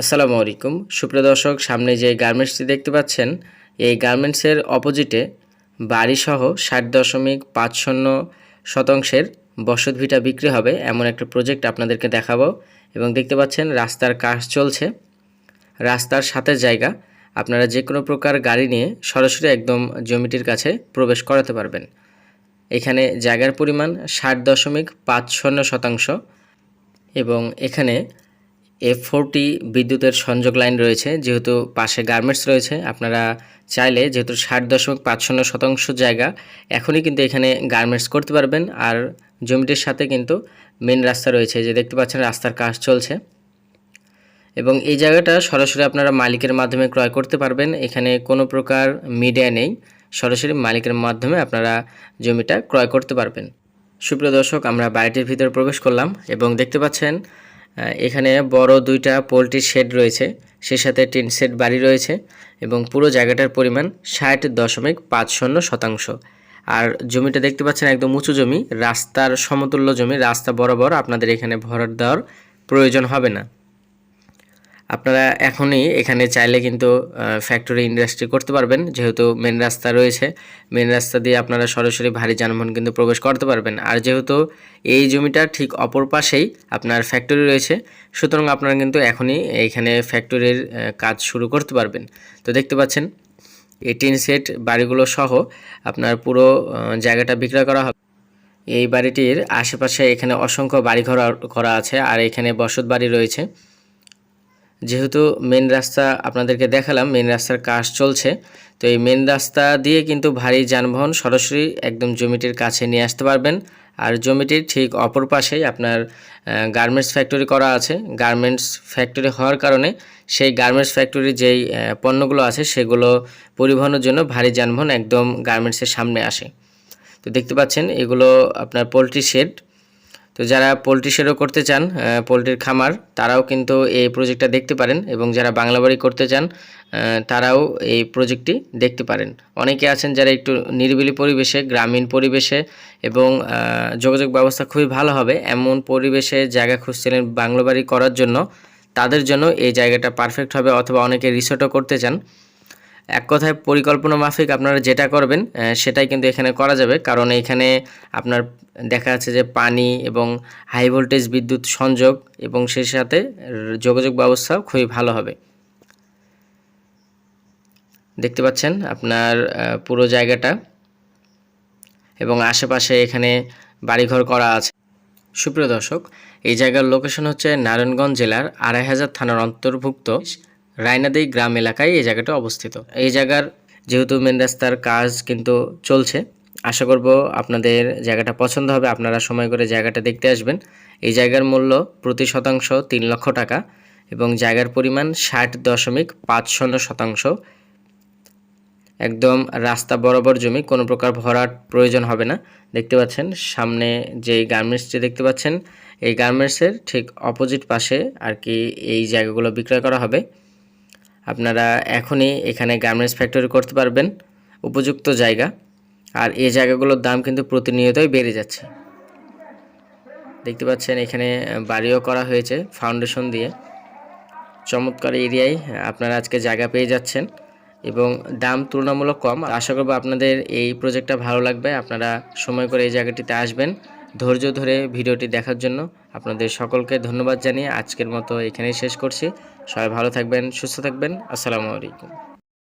আসসালামু আলাইকুম। সুপ্রিয় দর্শক, সামনে যে গার্মেন্টসটি দেখতে পাচ্ছেন, এই গার্মেন্টসের অপোজিটে বাড়িসহ ষাট দশমিক পাঁচ শূন্য শতাংশের বসত ভিটা বিক্রি হবে এমন একটা প্রজেক্ট আপনাদেরকে দেখাবো। এবং দেখতে পাচ্ছেন, রাস্তার কাজ চলছে। রাস্তার সাথে জায়গা, আপনারা যে কোনো প্রকার গাড়ি নিয়ে সরাসরি একদম জমিটির কাছে প্রবেশ করাতে পারবেন। এখানে জায়গার পরিমাণ ষাট দশমিক পাঁচ শূন্য শতাংশ এবং এখানে এফ ফোরটি বিদ্যুতের সংযোগ লাইন রয়েছে, যেহেতু পাশে গার্মেন্টস রয়েছে, আপনারা চাইলে যেহেতু ষাট দশমিক পাঁচ শূন্য শতাংশ জায়গা, এখনই কিন্তু এখানে গার্মেন্টস করতে পারবেন। আর জমিটির সাথে কিন্তু মেন রাস্তা রয়েছে যে দেখতে পাচ্ছেন রাস্তার কাজ চলছে। এবং এই জায়গাটা সরাসরি আপনারা মালিকের মাধ্যমে ক্রয় করতে পারবেন, এখানে কোনো প্রকার মিডিয়া নেই, সরাসরি মালিকের মাধ্যমে আপনারা জমিটা ক্রয় করতে পারবেন। সুপ্রিয় দর্শক, আমরা বাড়িটির ভিতরে প্রবেশ করলাম এবং দেখতে পাচ্ছেন এখানে বড় দুইটা পোলট্রি শেড রয়েছে। সে সাথে টিন শেড বাড়ি রয়েছে এবং পুরো জায়গাটার পরিমাণ ষাট দশমিক পাঁচ শূন্য শতাংশ। আর জমিটা দেখতে পাচ্ছেন একদম উঁচু জমি। রাস্তার সমতুল্য জমি, রাস্তা বরাবর আপনাদের এখানে ভরাট দেওয়ার প্রয়োজন হবে না। আপনারা এখনই এখানে চাইলে কিন্তু ফ্যাক্টরি ইন্ডাস্ট্রি করতে পারবেন। যেহেতু মেন রাস্তা রয়েছে মেন রাস্তা দিয়ে আপনারা সরাসরি ভারী যানবাহন কিন্তু প্রবেশ করতে পারবেন। আর যেহেতু এই জমিটার ঠিক অপর পাশেই আপনার ফ্যাক্টরি রয়েছে, সুতরাং আপনারা কিন্তু এখনই এইখানে ফ্যাক্টরির কাজ শুরু করতে পারবেন। তো দেখতে পাচ্ছেন, এই টিন সেট বাড়িগুলো সহ আপনার পুরো জায়গাটা বিক্রয় করা হবে। এই বাড়িটির আশেপাশে এখানে অসংখ্য বাড়িঘর করা আছে, আর এখানে বসত বাড়ি রয়েছে। যেহেতু মেন রাস্তা আপনাদেরকে দেখালাম মেন রাস্তার কাজ চলছে, তো এই মেন রাস্তা দিয়ে কিন্তু ভারী যানবাহন সরাসরি একদম জমিটির কাছে নিয়ে আসতে পারবেন। আর জমিটির ঠিক অপর পাশেই আপনার গার্মেন্টস ফ্যাক্টরি করা আছে। গার্মেন্টস ফ্যাক্টরি হওয়ার কারণে সেই গার্মেন্টস ফ্যাক্টরির যেই পণ্যগুলো আছে, সেগুলো পরিবহনের জন্য ভারী যানবাহন একদম গার্মেন্টসের সামনে আসে। তো দেখতে পাচ্ছেন, এগুলো আপনার পোলট্রি শেড তো যারা পোলট্রি শেডও করতে চান পোলট্রির খামার, তারাও কিন্তু এই প্রজেক্টটা দেখতে পারেন এবং যারা বাংলা বাড়ি করতে চান তারাও এই প্রজেক্টটি দেখতে পারেন। অনেকে আছেন যারা একটু নিরিবিলি পরিবেশে, গ্রামীণ পরিবেশে এবং যোগাযোগ ব্যবস্থা খুবই ভালো হবে। এমন পরিবেশে জায়গা খুঁজছিলেন বাংলা বাড়ি করার জন্য, তাদের জন্য এই জায়গাটা পারফেক্ট হবে অথবা অনেকে রিসোর্টও করতে চান। এক কথায় পরিকল্পনা মাফিক আপনারা যেটা করবেন সেটাই কিন্তু এখানে করা যাবে। কারণ এখানে আপনার দেখা যাচ্ছে যে পানি এবং হাই ভোল্টেজ বিদ্যুৎ সংযোগ এবং সেই সাথে যোগাযোগ ব্যবস্থাও খুবই ভালো হবে। দেখতে পাচ্ছেন আপনার পুরো জায়গাটা এবং আশেপাশে এখানে বাড়িঘর করা আছে। সুপ্রিয় দর্শক, এই জায়গার লোকেশন হচ্ছে নারায়ণগঞ্জ জেলার আড়াই হাজার থানার অন্তর্ভুক্ত। রায়নাদেই গ্রাম এলাকায় এই জায়গাটা অবস্থিত। এই জায়গার যেহেতু মেন রাস্তার কাজ কিন্তু চলছে, আশা করব আপনাদের জায়গাটা পছন্দ হবে, আপনারা সময় করে জায়গাটা দেখতে আসবেন। এই জায়গার মূল্য প্রতি শতাংশ তিন লক্ষ টাকা এবং জায়গার পরিমাণ ষাট দশমিক পাঁচ শূন্য শতাংশ। একদম রাস্তা বরাবর জমি, কোনো প্রকার ভরাট প্রয়োজন হবে না। দেখতে পাচ্ছেন, সামনে যে গার্মেন্টসটি দেখতে পাচ্ছেন, এই গার্মেন্টসের ঠিক অপোজিট পাশে আর কি এই জায়গাগুলো বিক্রয় করা হবে। আপনারা এখনই এখানে গার্মেন্টস ফ্যাক্টরি করতে পারবেন। উপযুক্ত জায়গা। আর এই জায়গাগুলোর দাম কিন্তু প্রতিনিয়তই বেড়ে যাচ্ছে। দেখতে পাচ্ছেন এখানে বাড়িও করা হয়েছে ফাউন্ডেশন দিয়ে। চমৎকার এরিয়ায় আপনারা আজকে জায়গা পেয়ে যাচ্ছেন। এবং দাম তুলনামূলক কম। আশা করব আপনাদের এই প্রজেক্টটা ভালো লাগবে। আপনারা সময় করে এই জায়গাটিতে আসবেন। ধৈর্য ধরে ভিডিওটি দেখার জন্য আপনাদের সকলকে ধন্যবাদ জানিয়ে আজকের মতো এখানেই শেষ করছি। সবাই ভালো থাকবেন, সুস্থ থাকবেন। আসসালামু আলাইকুম।